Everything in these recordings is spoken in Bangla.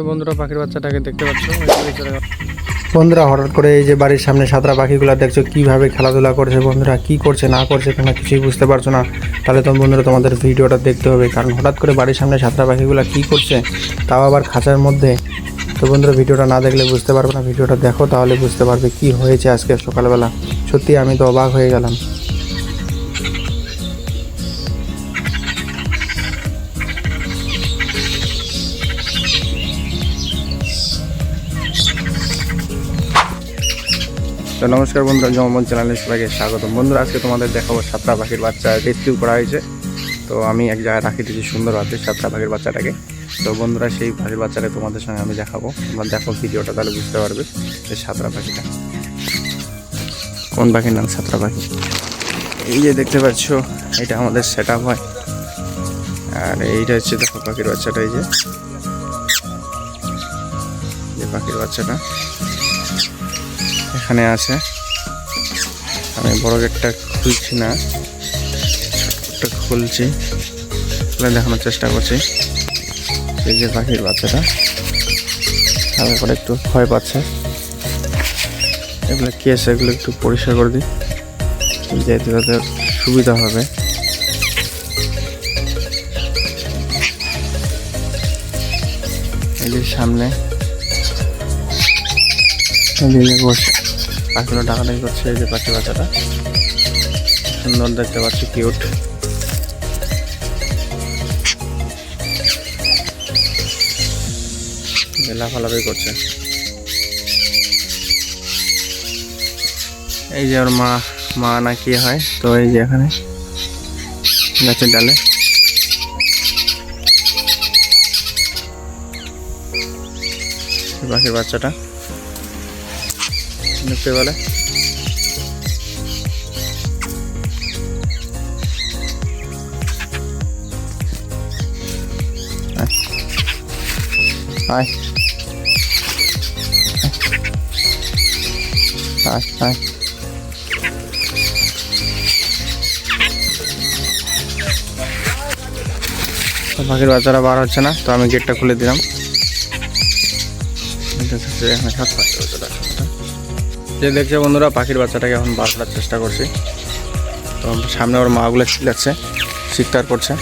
তো বন্ধুরা, পাখির বাচ্চাটাকে দেখতে পাচ্ছ। বন্ধুরা, হঠাৎ করে এই যে বাড়ির সামনে সাতরা পাখিগুলো দেখছ, কীভাবে খেলাধুলা করছে বন্ধুরা, কি করছে, না করছে তোমরা কিছুই বুঝতে পারছ না। তাহলে তো বন্ধুরা, তোমাদের ভিডিওটা দেখতে হবে, কারণ হঠাৎ করে বাড়ির সামনে সাতরা পাখিগুলো কি করছে, তাও আবার খাঁচার মধ্যে। তো বন্ধুরা, ভিডিওটা না দেখলে বুঝতে পারবে না, ভিডিওটা দেখো, তাহলে বুঝতে পারবে কি হয়েছে আজকে সকালবেলা। সত্যি আমি তো অবাক হয়ে গেলাম। তো নমস্কার বন্ধুরা জমন চ্যানেলে সবাইকে স্বাগত বন্ধুরা, আজকে তোমাদের দেখাবো সাতটা পাখির বাচ্চা রেস্কিউ করা হয়েছে। তো আমি এক জায়গায় রাখি দিয়েছি সুন্দরভাবে সাতটা পাখির বাচ্চাটাকে। তো বন্ধুরা, সেই পাখির বাচ্চাটাকে তোমাদের সঙ্গে আমি দেখাবো। তোমরা দেখো ভিডিওটা, তাহলে বুঝতে পারবে যে সাতটা পাখিটা। কোন পাখির নাম সাতটা পাখি? এই যে দেখতে পাচ্ছ, এটা আমাদের সেট আপ হয়। আর এইটা হচ্ছে দেখো পাখির বাচ্চাটা, এই যে। পাখির বাচ্চাটা। এখানে আছে। আমি বড় গেটটা খুলছি না। ছোটটা খুলছি। খুলে দেখানোর চেষ্টা করছি। এই যে পাখির বাচ্চাটা। আমি করে একটু ভয় পাচ্ছে। এগুলো কি আছে এগুলো একটু পরিষ্কার করে দিই। যেহেতু তাদের সুবিধা হবে। এই যে সামনে বসে পাখিগুলো ডাকাডাকি করছে এই যে পাখি বাচ্চাটা। সুন্দর দেখতে পাচ্ছি কিউট লাফালাফি করছে। এই যে ওর মা মা না কি হয়? তো এই যে এখানে, গাছের ডালে। পাখির বাচ্চাটা। বলে। আয়। আয়। আয় তো পাখির বাচ্চারা বার হচ্ছে না, তো আমি গেটটা খুলে দিলাম। এটা হচ্ছে যে দেখছে বন্ধুরা, পাখির বাচ্চাটাকে এখন বার করার চেষ্টা করছি। তো সামনে ওর মাগুলো চিল্লাচ্ছে শিকতার করছে।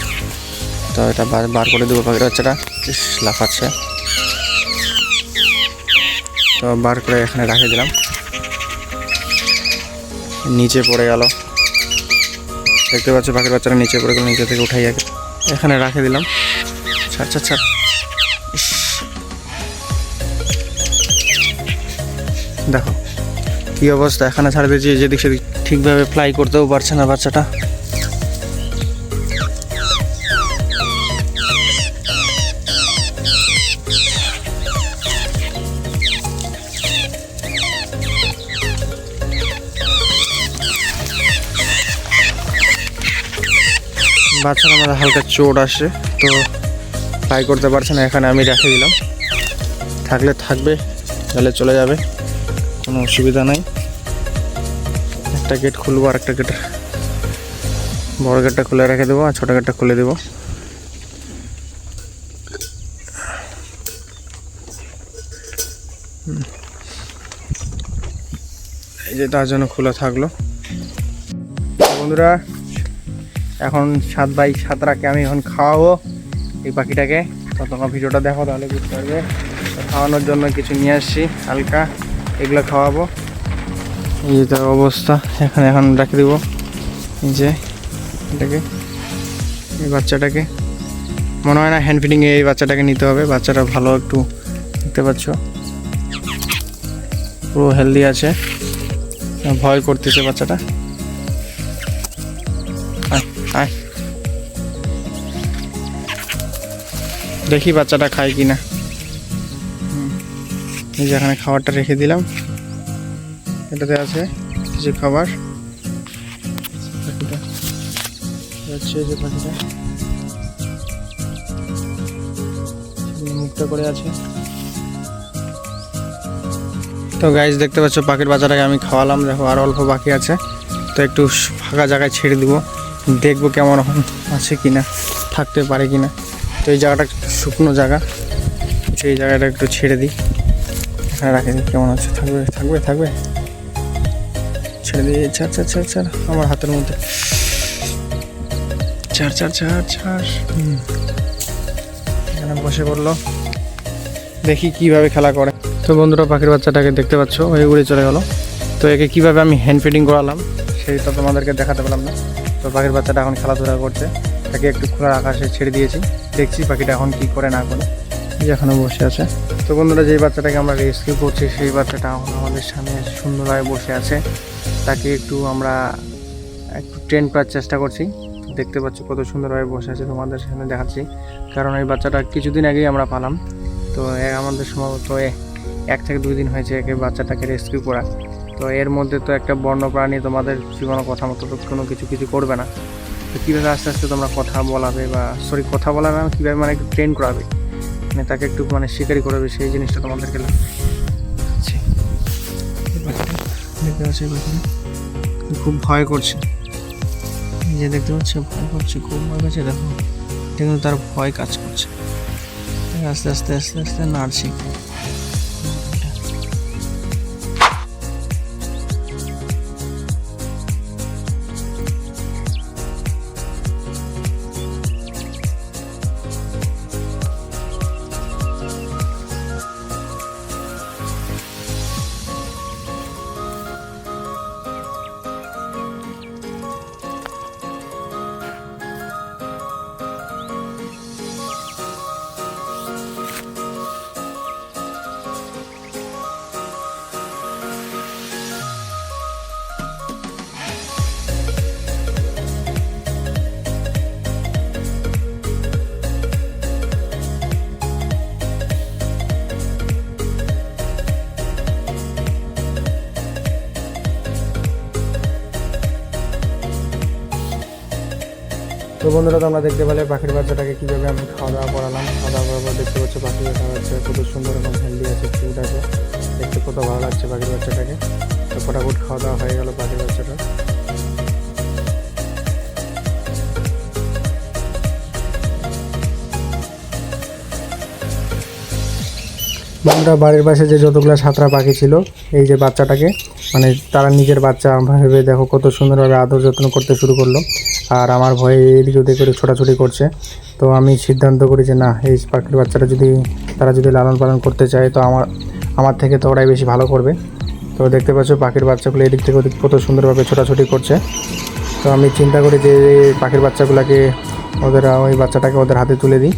তো এটা বার করে দেবো পাখির বাচ্চাটা। ইস, লাফাচ্ছে। তো বার করে এখানে রাখে দিলাম। নিচে পড়ে গেল। দেখতে পাচ্ছ পাখির বাচ্চাটা নিচে পড়ে গেল, নিচে থেকে উঠাই এখানে রাখে দিলাম। ছাড় ছাড় ছাড়। দেখো কি অবস্থা? এখানে ছাড়ে দিয়েছি যেদিক সেদিক ঠিকভাবে ফ্লাই করতেও পারছে না বাচ্চাটা। বাচ্চার আমাদের হালকা চোট আসে তো ফ্লাই করতে পারছে না, এখানে আমি রেখে দিলাম। থাকলে থাকবে তাহলে চলে যাবে। কোনো অসুবিধা নাই। একটা গেট খুলবো আর একটা গেট বড় গেটটা খুলে রেখে দেবো আর ছোটো গেটটা খুলে দেবো। এই যে তার জন্য খোলা থাকল। বন্ধুরা, এখন সাত বাই সাত সাতরাকে আমি এখন খাওয়াবো এই পাখিটাকে। তো তোমরা ভিডিওটা দেখো তাহলে বুঝতে পারবে। খাওয়ানোর জন্য কিছু নিয়ে আসছি হালকা। এগুলো খাওয়াবো। এই তার অবস্থা। এখানে এখন রেখে দেবো। যে এটাকে, এই বাচ্চাটাকে। মনে হয় না হ্যান্ড ফিডিংয়ে এই বাচ্চাটাকে নিতে হবে। বাচ্চাটা ভালো একটু দেখতে পাচ্ছ। পুরো হেলদি আছে। ভয় করতেছে বাচ্চাটা। দেখি বাচ্চাটা খায় কি না। এই যে খাবারটা রেখে দিলাম। এটাতে আছে খাবার। যে আছে। তো গাইজ দেখতে পাচ্ছ, পাখির বাচ্চাটাকে আমি খাওয়ালাম। দেখো, আর অল্প বাকি আছে। তো একটু ফাঁকা জায়গায় ছেড়ে দিব। দেখব কেমন আছে কিনা, থাকতে পারে কিনা। তো এই জায়গাটা শুকনো জায়গা। সেই জায়গাটা একটু ছেড়ে দিই। এখানে রাখে কেমন আছে? থাকবে থাকবে থাকবে। ছেড়ে দিয়ে ছাড় ছাড় ছাড় ছাড় আমার হাতের মধ্যে। ছাড় ছাড় ছাড় ছাড় এখানে বসে পড়ল। দেখি কীভাবে খেলা করে। তো বন্ধুরা, পাখির বাচ্চাটাকে দেখতে পাচ্ছ, হয়ে উড়ে চলে গেলো। তো একে কীভাবে আমি হ্যান্ড ফিডিং করালাম সেইটা তোমাদেরকে দেখাতে পারলাম না। তো পাখির বাচ্চাটা এখন খেলাধুলা করছে। তাকে একটু খোলা আকাশে ছেড়ে দিয়েছি। দেখছি পাখিটা এখন কি করে না করে। এই বসে আছে। তো বন্ধুরা, যেই বাচ্চাটাকে আমরা রেস্কিউ করছি, সেই বাচ্চাটা এখন আমাদের সামনে সুন্দরভাবে বসে আছে। তাকে একটু আমরা একটু ট্রেন করার চেষ্টা করছি। দেখতে পাচ্ছ কত সুন্দরভাবে বসে আছে তোমাদের সামনে দেখাচ্ছি। কারণ এই বাচ্চাটা কিছুদিন আগেই আমরা পালাম। তো আমাদের সম্ভবত এক থেকে দুই দিন হয়েছে একে বাচ্চাটাকে রেস্কিউ করা। তো এর মধ্যে তো একটা বন্য প্রাণী তোমাদের জীবনে কথা মতো তো কোনো কিছু কিছু করবে না। তো কীভাবে আস্তে আস্তে তোমরা কথা বলাবে বা সরি কথা বলাবে কীভাবে মানে একটু ট্রেন করাবে? মানে তাকে একটু মানে শিকারি করাবে সেই জিনিসটা তোমাদেরকে দেখতে পাচ্ছি? খুব ভয় করছে। যে দেখতে পাচ্ছ, ভয় করছে, খুব ভয় করছে, দেখো। কিন্তু তার ভয় কাজ করছে। আস্তে আস্তে আস্তে আস্তে নাড়ছি তো বন্ধুরা, তোমরা দেখতে পেলে পাখির বাচ্চাটাকে কীভাবে আমি খাওয়া দাওয়া করালাম। খাওয়া দাওয়া করার পর দেখতে পাচ্ছ পাখি দেখা যাচ্ছে, কত সুন্দর এবং হেলদি আছে কিউট আছে। দেখতে কত ভালো লাগছে পাখির বাচ্চাটাকে। তো ফটাফট খাওয়া দাওয়া হয়ে গেল পাখির বাচ্চাটা। বাড়ির পাশে যে যতগুলো সাঁতরা পাখি ছিল, এই যে বাচ্চাটাকে মানে তারা নিজের বাচ্চা ভেবে দেখো কত সুন্দরভাবে আদর যত্ন করতে শুরু করল। আর আমার ভয়ে এদিক ওদিক করে ছোটাছুটি করছে। তো আমি সিদ্ধান্ত করি যে, না, এই পাখির বাচ্চাটা যদি, তারা যদি লালন পালন করতে চায়, তো আমার আমার থেকে তো ওরাই বেশি ভালো করবে। তো দেখতে পাচ্ছ পাখির বাচ্চাগুলো এদিক থেকে ওদিক কত সুন্দরভাবে ছোটাছুটি করছে। তো আমি চিন্তা করি যে পাখির বাচ্চাগুলোকে ওদের, ওই বাচ্চাটাকে ওদের হাতে তুলে দিই।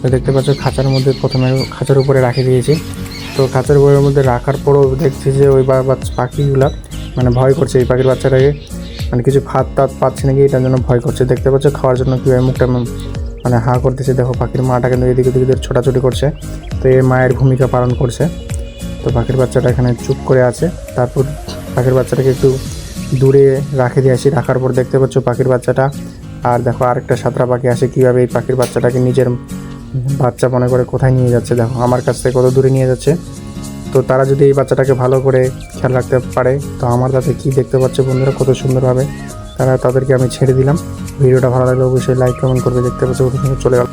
তো দেখতে পাচ্ছ খাঁচার মধ্যে প্রথমে খাঁচার উপরে রাখে দিয়েছি। তো খাঁচার বইয়ের মধ্যে রাখার পরও দেখছি যে ওই পাখিগুলা মানে ভয় করছে এই পাখির বাচ্চাটাকে। মানে কিছু ভাত টাত পাচ্ছে নাকি এটার জন্য ভয় করছে। দেখতে পাচ্ছ খাওয়ার জন্য কীভাবে মুখটা মানে হা করতেছে। দেখো পাখির মাটা কিন্তু এদিকে ওদিকে ছোটাছুটি করছে। তো এই মায়ের ভূমিকা পালন করছে। তো পাখির বাচ্চাটা এখানে চুপ করে আছে। তারপর পাখির বাচ্চাটাকে একটু দূরে রাখে দিয়ে আসি। রাখার পর দেখতে পাচ্ছ পাখির বাচ্চাটা। আর দেখো আরেকটা সাঁতরা পাখি আসে। কীভাবে এই পাখির বাচ্চাটাকে নিজের বাচ্চা মনে করে কোথায় নিয়ে যাচ্ছে? দেখো, আমার কাছ থেকে কত দূরে নিয়ে যাচ্ছে। তো তারা যদি এই বাচ্চাটাকে ভালো করে খেয়াল রাখতে পারে, তো আমার তাতে কী দেখতে পাচ্ছে বন্ধুরা? কত সুন্দরভাবে তারা তাদেরকে আমি ছেড়ে দিলাম। ভিডিওটা ভালো লাগলে অবশ্যই লাইক কমেন্ট করবে। দেখতে পাচ্ছ ওখানে চলে গেল।